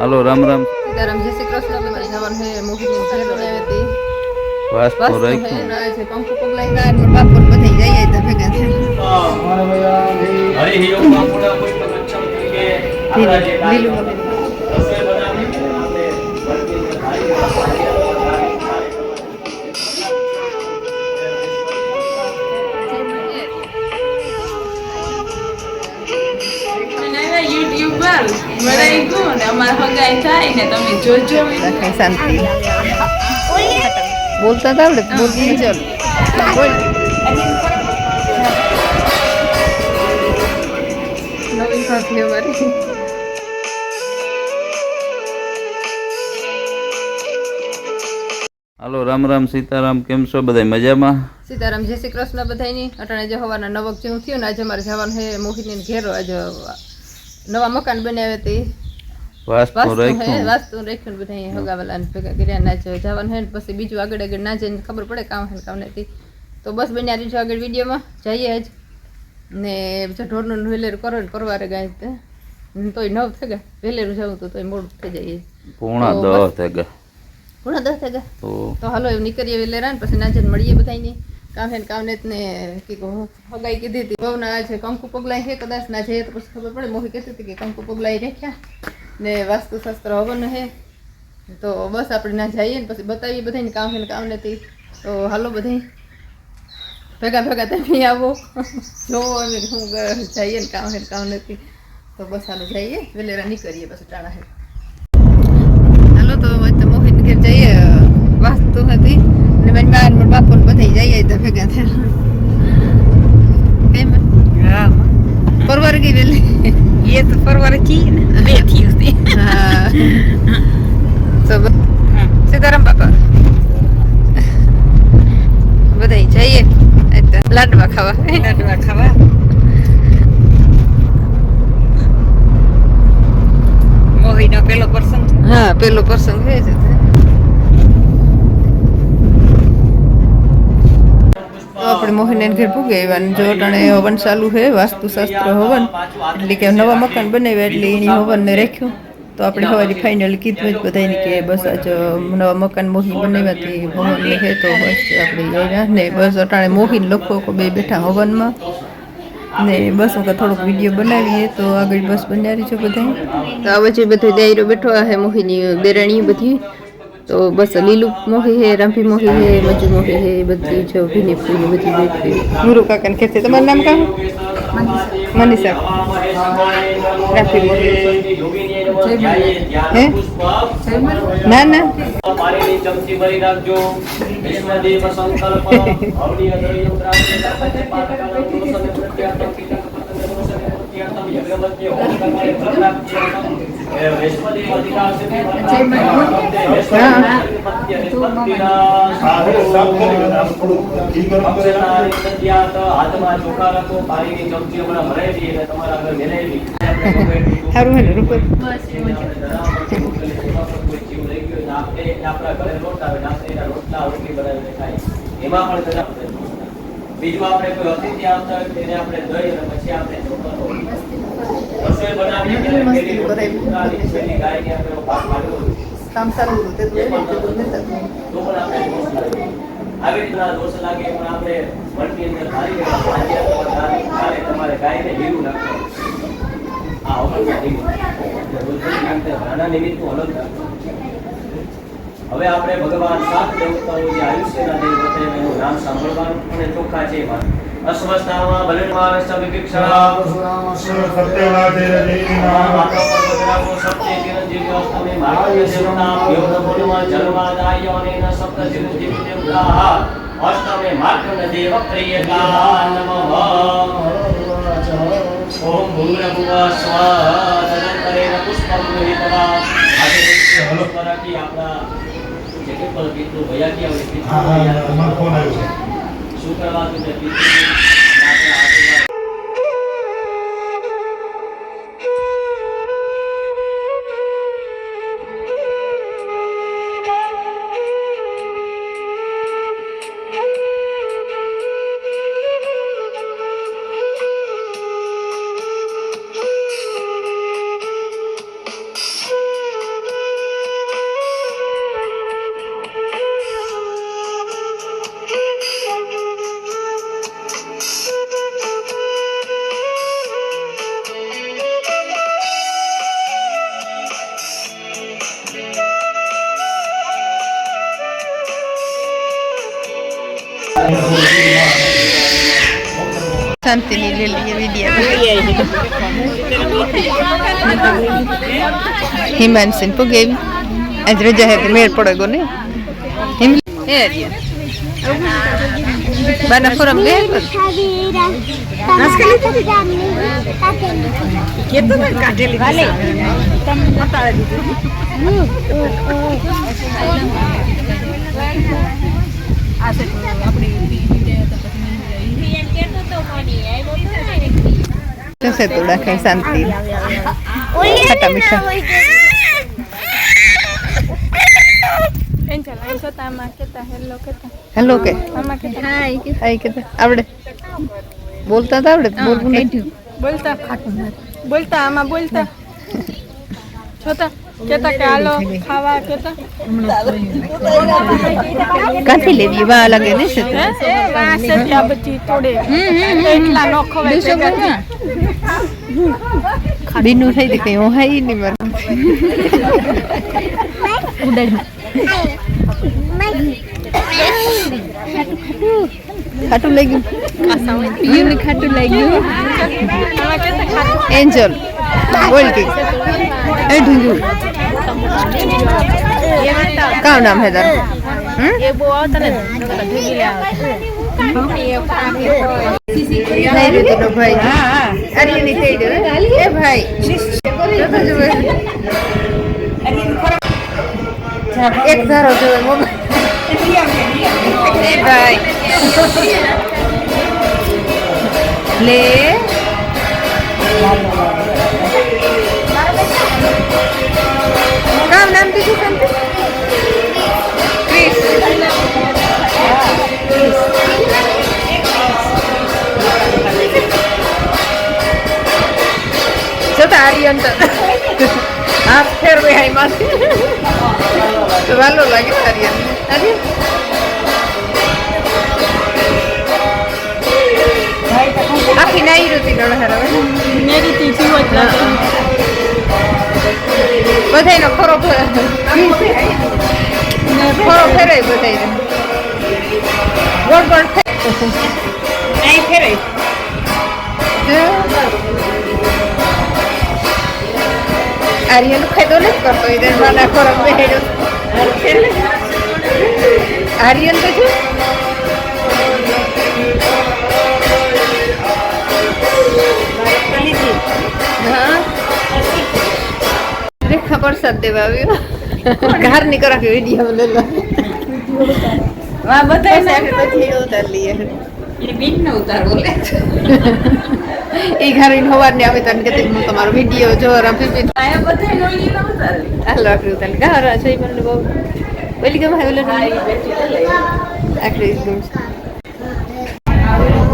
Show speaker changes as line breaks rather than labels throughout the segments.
હાલો રામ રામ.
સીતારામ જય શ્રી કૃષ્ણ. તમારી જવાનું છે મોહિની ઘરે બનાવી
વાસ તો રાખ્યું.
ના છે. પંખો પગલાઈ ગયા એટલે બાપોર બધી જઈએ તો ભેગા થાય.
હરિ ઓમ બાપુડા પુષ્પ ગચ્છંતિ કે. આપણા જે
લીલું
યુટ્યુબર વડાઈ ગયું ને અમારે હગાઈ થાય ને તમે જોજો
રાખે શાંતિ બોલતા તો આવડે તો બોલતી નહીં ચાલો બોલ નવી સાથી અમારી
હાલો રામ રામ સીતારામ કેમ છો બધા મજામાં
સીતારામ જય શ્રી કૃષ્ણ બધાયની અટાણે જે હવાના નવક જેવું થયું ને આજે અમારે જવાનું છે મોહિની ઘેરો આજે નવા મકાન બનાવ્યા
તો.
વાસ્તુ
રાખ્યું.
વાસ્તુ રાખ્યું બધા હગાવાલા ભેગા કર્યા ના છે જવાનું હે ને પછી બીજું આગળ આગળ ના જઈને ખબર પડે કામ હે કામ નથી. તો બસ બન્યા રીજો આગળ વિડીયોમાં. જઈએ જ. ને બીજા ઢોરનું વેલેરું કરો ને પરવારે ગાય તે. તોય નવ થઈ ગયા. જવું તો તોય મોડું થઈ જાય
પૂણા દસ થઈ ગયા.
પૂણા દસ થઈ ગયા.
તો
તો હાલો એવું નીકળીએ વહેલેરા ને પછી ના જઈને મળીએ બધાને કામ હે ને કામ ને ને કે કહું, હગાઈ કીધી હતી. બહુ ના છે કંકુ પગલાઈ છે કદાચ, ના જઈએ તો પછી ખબર પડે. મોહી કહેતી હતી કે કંકુ પગલાઈ રાખ્યા ને વાસ્તુશાસ્ત્ર હવન હે. તો બસ આપણે ના જઈએ ને પછી બતાવીએ બધાને કામ નથી તો હાલો બધા ભેગા ભેગા તમે આવો. જોવો અને હું જઈએ ને કામ નથી તો બસ હાલો જઈએ. વેલેરા નીકળીએ પછી ટાણા હે. હાલો તો મોહિત ઘેર જઈએ. વાસ્તુ હતી. ને મારી બા ને બાપુ ને બધા જઈએ તો ભેગા થયા. કેમ
હા.
પરવાર ગઈ વેલી?
એ તો પરવાર કી ને બેથી હતી.
હા. તો સીતારામ બાપા. બધા જઈએ. લાડવા ખાવા.
લાડવા ખાવા. મોહીનો પેલો પ્રસંગ.
હા પેલો પ્રસંગ છે જ તે. તો આપણે મોહિનીને ઘેર પૂગે આવ્યા ને જો અટાણે હવન ચાલુ છે, વાસ્તુશાસ્ત્ર હવન, એટલે કે નવા મકાન બનાવ્યા એટલે એની હવનને રાખ્યું. તો આપણે હવાજી ફાઇનલ કીધું જ બધાને કે બસ આજ નવા મકાન મોહિન બનાવ્યાથી તે હવન ને તો બસ આપણે ને બસ અટાણે મોહીન લખો બે બેઠા હવનમાં. ને બસ હું થોડોક વીડિયો બનાવીએ તો આગળ બસ બનાવી છે બધા તો આ વચ્ચે બધા દાયરો બેઠો હે મોહીની બેરાણી બધી તો બસ લીલું મોહી હે રામભી મોહી હે મજુ મોહી હે બધી જો ભીની ફૂલી બધી બેઠી ગુરુ કાકાને ખેતી તમારું નામ કહો મનીષા. રામભી મોહી. હે? ના ના.
પાણીની ચમચી ભરી રાખજો વિષ્ણુદેવ સંકલ્પ પ્રત્યાર્થમ યજ્ઞમત્ય હોમ કર્માય પ્રપ્રાપ્ત્યર્થમ એ વૈશ્વદેવ અધિકાર સિદ્ધિ હાથમાં ચોખા રાખો પાણીની ચમચી બીજું આપણે કોઈ અતિથિ આવતા હોય તેને આપણે દહીં અને પછી આપણે ચોખાનો રસોઈ બનાવીએ ત્યારે પેલી રોટલી ઉતારી, ગાયને આપણે ભાગ પાડ્યો
કામ સારું હતું તે તો એને તે તો નતા.
તો પણ આપણે દોષ લાગે. આવી રીતના દોષ લાગે પણ આપણે મનની અંદર ધારી લેવા તમારે ગાયને લીલું નાખવાનું. આ લીલું એટલે નાના નિમિત્તનું અલગ રાખવાનું હવે આપણે ભગવાન સાત દેવતાઓ જે આયુષ્યના દેવ છે એનું નામ સાંભળવાનું અને ચોખ્ખા છે એમાં અસ્વસ્થામાં બલિર્માન સવિભિક્ષણા માતા પર સત્ય ચિરંજીવી અષ્ટમી માર્ગય યોગ બોલમાં જન્માદાય અનેન સપ્ત ચિરંજીવી દેવતા અષ્ટમે માર્ગન દેવ પ્રિયકા નમઃ ઓમ ભૂર્ભુવઃ સ્વઃ તદંતરેણ પુષ્પં ગૃહીત્વા આજે હલો. કરાકી આપણા જે પેપર પિતૃ ભયા કે આવે પિતૃ શું કરવા
શાંતિની લઈએ વીડિયો હિમાંશીન પુગે આજ રજા હે તો મેળ પડે ગો ને બાના ફોરમ ગયા જશે થોડા કઈ શાંતિ ખાટા મીઠા હેલો કે હાય કે આવડે બોલતા તો આવડે બોલવું
બોલતા બોલતા આમાં બોલતા છોતા કેતા કે હાલો ખાવા કેતા
કાથી લેવી વા લાગે ને છે
ત્યાં બધી તોડે એટલા નો ખવાય.
બીનું થઈ તો કઈ ઓહાઈ નહીં મારે. ખાટું ગયું. ખાટું લઈ ગયું.
આમાં કેતા ખાતું
એન્જલ, બોલ કે. એ ઢીંગુ. કામ નામ હે તારું? એક ધારો જોવે મોબાઈલ એ ભાઈ લે તો હાથ ફેરવે હાઈ માંથી તો વાલો લાગે આર્યન આર્યન આખી નાઈ રૂતી
લાગે
બધાયનો ખરો ખરો ફેરાય બધાયને. ગોળ ગોળ નહીં ફેરાય આર્યન ખાધો નથી કરતો એ નાના ખોરાક બેહેડો આર્યન તો છે હા રેખા પ્રસાદ દેવા આવ્યો ઘરની કરા કે વીડિયો લે લો વાહ બધા સાથે પછી ઉતાર લઈએ એ ઘર ઇન હોવાર ને આવે તને કે હું તમારો વીડિયો જો રમી પી હાલો આખરી તને ઘર છે ઈ મને બહુ. બોલી ગમે ઓલો આખરી ગમ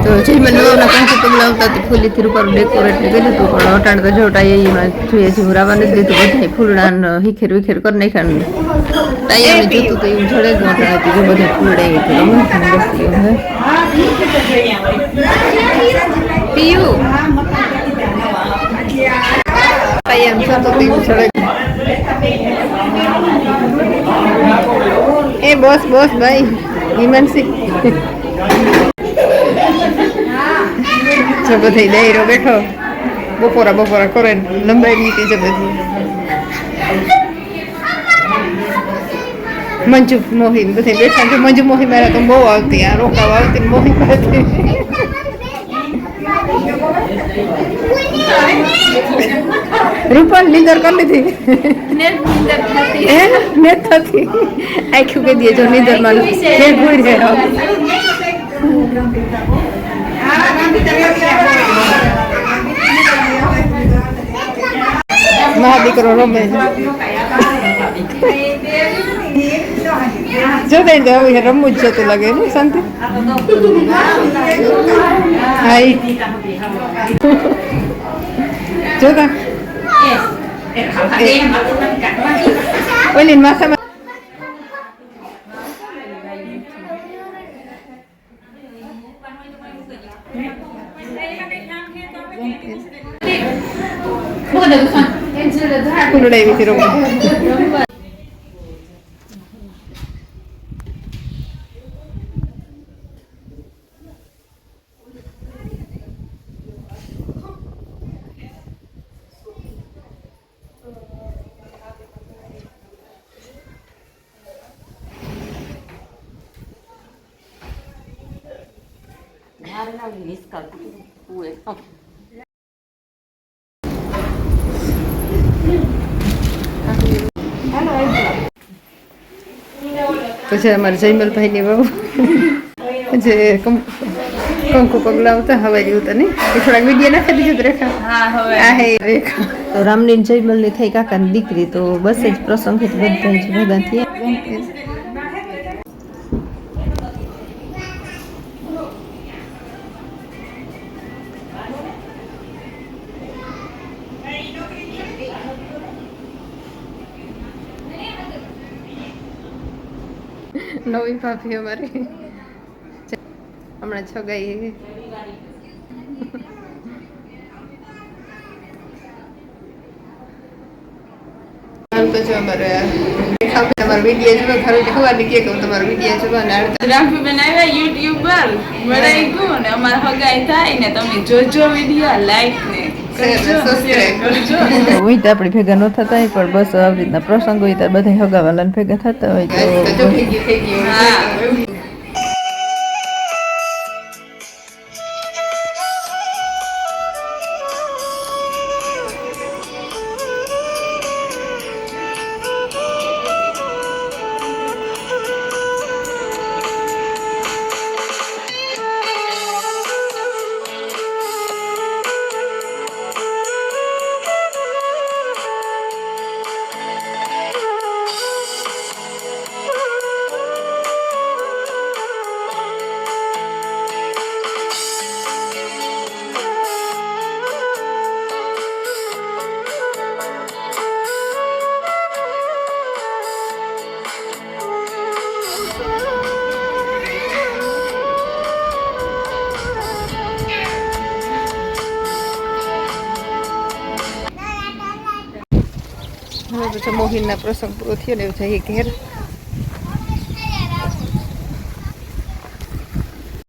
તો જે મને નવાના પાંચ પગલા આવતા તો ફૂલીથી ઉપર ડેકોરેટ ને કર્યું હતું પણ અટાણ તો જોટા એમાં જોઈએ છે હું રાવા નથી દીધું બધા ફૂલડા ને હિખેર વિખેર કરી નાખ્યા ટાઈમ જોતું તો એવું જોડે જ નહોતા હતી જો બધા ફૂલડા એ તો રમે છે ને બસ એવું હે પીયું ટાઈમ જોતો તો એવું જડે એ બોસ બોસ ભાઈ હિમનસિંહ જો બધી દાયરો બેઠો. બપોરા બપોરા કરે લંબાઈ નીકળી છે બધી મંજુ મોહી બધે બેઠા છે. મંજુ મોહી મારા તો બહુ આવતી. આ રોકાવા આવતી ને મોહી આવતી રૂપાલ નીંદર કરી લીધી હે ને થતી આખું કહી દે જો નીંદરમાં ફેર ભૂઈ રહ્યો મહા દીકરો રમે છે જો દઈ દે હવે રમવું જ જતું લાગે ને શાંતિ હા ઈ. જોતા ઓલી માથામાં ફૂલડાવી હતી પછી અમારે જયમલભાઈની બહુ જે કંકુ કંકુ પગલાવતા હવે ઉતા તને એ થોડાક વીડિયો નાખી દીધું તો રેખા.
હા
આ હે રેખા. તો રામની જયમલની થઈ કાકાની દીકરી તો બસ જ પ્રસંગ બધા જ ભેગા થયા. નવી ભાભી અમારી. હમણાં છગાઈ તો અમારે તમારો વીડિયો જોવા, ખરું ખબર કે હું તમારો વીડિયો જોવા ને આ
બેન આવ્યા યુટ્યુબર વડાઈ ગયું ને અમારા હગાઈ થાય ને તમે જોજો વીડિયો લાઈક ને.
હોય તો આપણે ભેગા ન થતા હોય પણ બસ આવી રીતના પ્રસંગ હોય ત્યારે બધા હગાવાલા ભેગા થતા હોય તો મોહિનના પ્રસંગ પૂરો થયો ને જઈએ ઘેર.